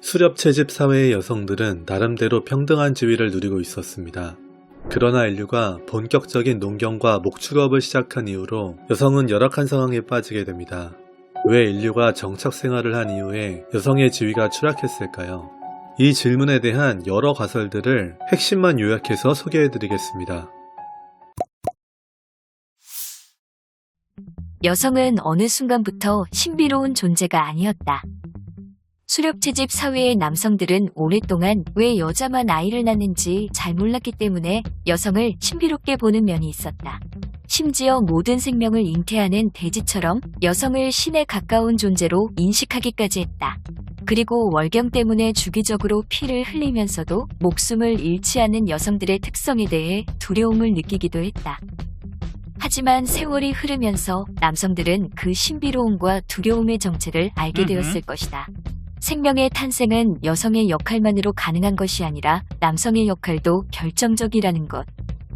수렵 채집 사회의 여성들은 나름대로 평등한 지위를 누리고 있었습니다. 그러나 인류가 본격적인 농경과 목축업을 시작한 이후로 여성은 열악한 상황에 빠지게 됩니다. 왜 인류가 정착 생활을 한 이후에 여성의 지위가 추락했을까요? 이 질문에 대한 여러 가설들을 핵심만 요약해서 소개해드리겠습니다. 여성은 어느 순간부터 신비로운 존재가 아니었다. 수렵채집 사회의 남성들은 오랫동안 왜 여자만 아이를 낳는지 잘 몰랐기 때문에 여성을 신비롭게 보는 면이 있었다. 심지어 모든 생명을 잉태하는 돼지처럼 여성을 신에 가까운 존재로 인식하기까지 했다. 그리고 월경 때문에 주기적으로 피를 흘리면서도 목숨을 잃지 않는 여성들의 특성에 대해 두려움을 느끼기도 했다. 하지만 세월이 흐르면서 남성들은 그 신비로움과 두려움의 정체를 알게. 되었을 것이다. 생명의 탄생은 여성의 역할만으로 가능한 것이 아니라 남성의 역할도 결정적이라는 것.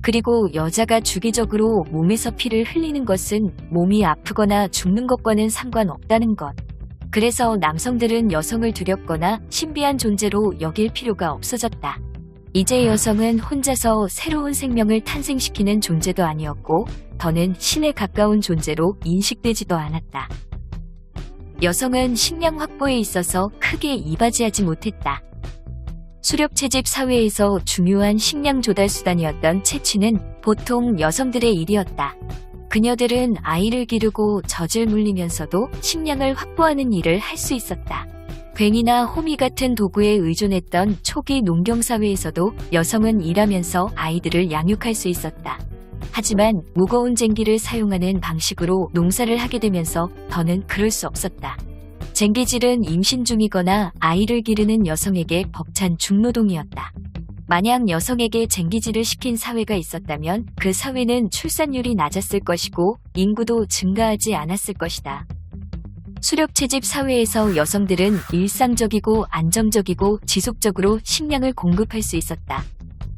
그리고 여자가 주기적으로 몸에서 피를 흘리는 것은 몸이 아프거나 죽는 것과는 상관없다는 것. 그래서 남성들은 여성을 두렵거나 신비한 존재로 여길 필요가 없어졌다. 이제 여성은 혼자서 새로운 생명을 탄생시키는 존재도 아니었고, 더는 신에 가까운 존재로 인식되지도 않았다. 여성은 식량 확보에 있어서 크게 이바지하지 못했다. 수렵 채집 사회에서 중요한 식량 조달 수단이었던 채취는 보통 여성들의 일이었다. 그녀들은 아이를 기르고 젖을 물리면서도 식량을 확보하는 일을 할 수 있었다. 괭이나 호미 같은 도구에 의존했던 초기 농경사회에서도 여성은 일하면서 아이들을 양육할 수 있었다. 하지만 무거운 쟁기를 사용하는 방식으로 농사를 하게 되면서 더는 그럴 수 없었다. 쟁기질은 임신 중이거나 아이를 기르는 여성에게 벅찬 중노동이었다. 만약 여성에게 쟁기질을 시킨 사회가 있었다면 그 사회는 출산율이 낮았을 것이고 인구도 증가하지 않았을 것이다. 수렵 채집 사회에서 여성들은 일상적이고 안정적이고 지속적으로 식량을 공급할 수 있었다.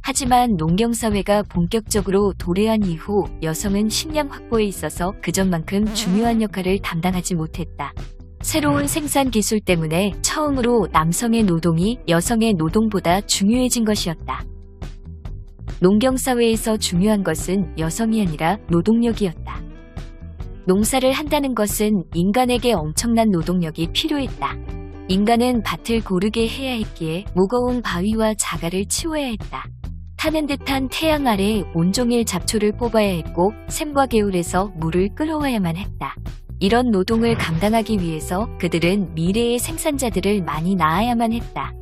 하지만 농경사회가 본격적으로 도래한 이후 여성은 식량 확보에 있어서 그전만큼 중요한 역할을 담당하지 못했다. 새로운 생산 기술 때문에 처음으로 남성의 노동이 여성의 노동보다 중요해진 것이었다. 농경사회에서 중요한 것은 여성이 아니라 노동력이었다. 농사를 한다는 것은 인간에게 엄청난 노동력이 필요했다. 인간은 밭을 고르게 해야 했기에 무거운 바위와 자갈을 치워야 했다. 타는 듯한 태양 아래 온종일 잡초를 뽑아야 했고 샘과 개울에서 물을 끌어와야만 했다. 이런 노동을 감당하기 위해서 그들은 미래의 생산자들을 많이 낳아야만 했다.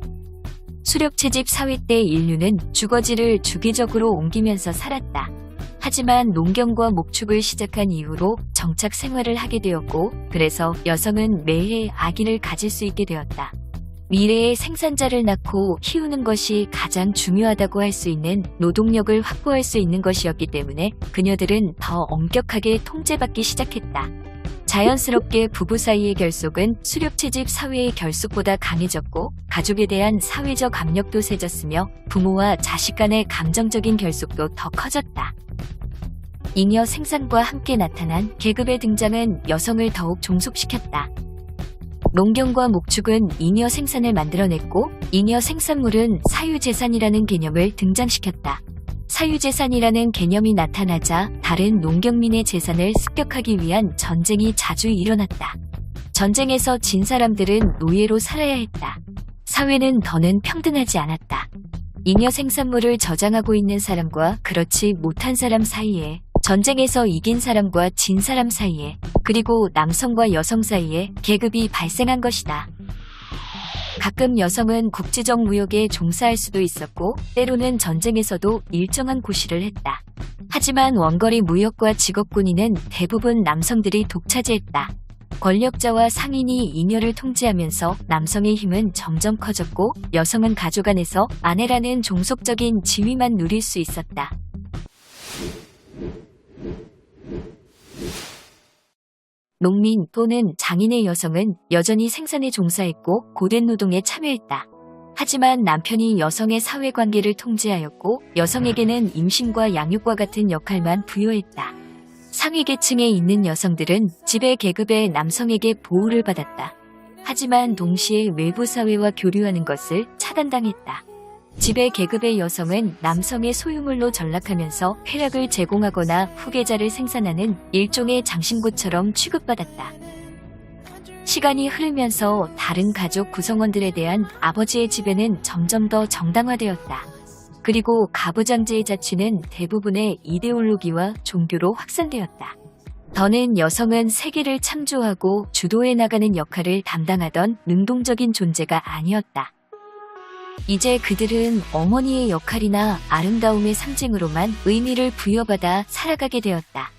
수렵 채집 사회 때 인류는 주거지를 주기적으로 옮기면서 살았다. 하지만 농경과 목축을 시작한 이후로 정착 생활을 하게 되었고, 그래서 여성은 매해 아기를 가질 수 있게 되었다. 미래의 생산자를 낳고 키우는 것이 가장 중요하다고 할 수 있는 노동력을 확보할 수 있는 것이었기 때문에 그녀들은 더 엄격하게 통제받기 시작했다. 자연스럽게 부부 사이의 결속은 수렵 채집 사회의 결속보다 강해졌고 가족에 대한 사회적 압력도 세졌으며 부모와 자식 간의 감정적인 결속도 더 커졌다. 잉여 생산과 함께 나타난 계급의 등장은 여성을 더욱 종속시켰다. 농경과 목축은 잉여 생산을 만들어냈고 잉여 생산물은 사유재산이라는 개념을 등장시켰다. 사유재산이라는 개념이 나타나자 다른 농경민의 재산을 습격하기 위한 전쟁이 자주 일어났다. 전쟁에서 진 사람들은 노예로 살아야 했다. 사회는 더는 평등하지 않았다. 잉여 생산물을 저장하고 있는 사람과 그렇지 못한 사람 사이에 전쟁에서 이긴 사람과 진 사람 사이에 그리고 남성과 여성 사이에 계급이 발생한 것이다. 가끔 여성은 국제적 무역에 종사할 수도 있었고 때로는 전쟁에서도 일정한 고시를 했다. 하지만 원거리 무역과 직업군인은 대부분 남성들이 독차지했다. 권력자와 상인이 잉여를 통제하면서 남성의 힘은 점점 커졌고 여성은 가족 안에서 아내라는 종속적인 지위만 누릴 수 있었다. 농민 또는 장인의 여성은 여전히 생산에 종사했고 고된 노동에 참여했다. 하지만 남편이 여성의 사회관계를 통제하였고 여성에게는 임신과 양육과 같은 역할만 부여했다. 상위 계층에 있는 여성들은 지배 계급의 남성에게 보호를 받았다. 하지만 동시에 외부 사회와 교류하는 것을 차단당했다. 지배 계급의 여성은 남성의 소유물로 전락하면서 쾌락을 제공하거나 후계자를 생산하는 일종의 장신구처럼 취급받았다. 시간이 흐르면서 다른 가족 구성원들에 대한 아버지의 지배는 점점 더 정당화되었다. 그리고 가부장제의 자취는 대부분의 이데올로기와 종교로 확산되었다. 더는 여성은 세계를 창조하고 주도해 나가는 역할을 담당하던 능동적인 존재가 아니었다. 이제 그들은 어머니의 역할이나 아름다움의 상징으로만 의미를 부여받아 살아가게 되었다.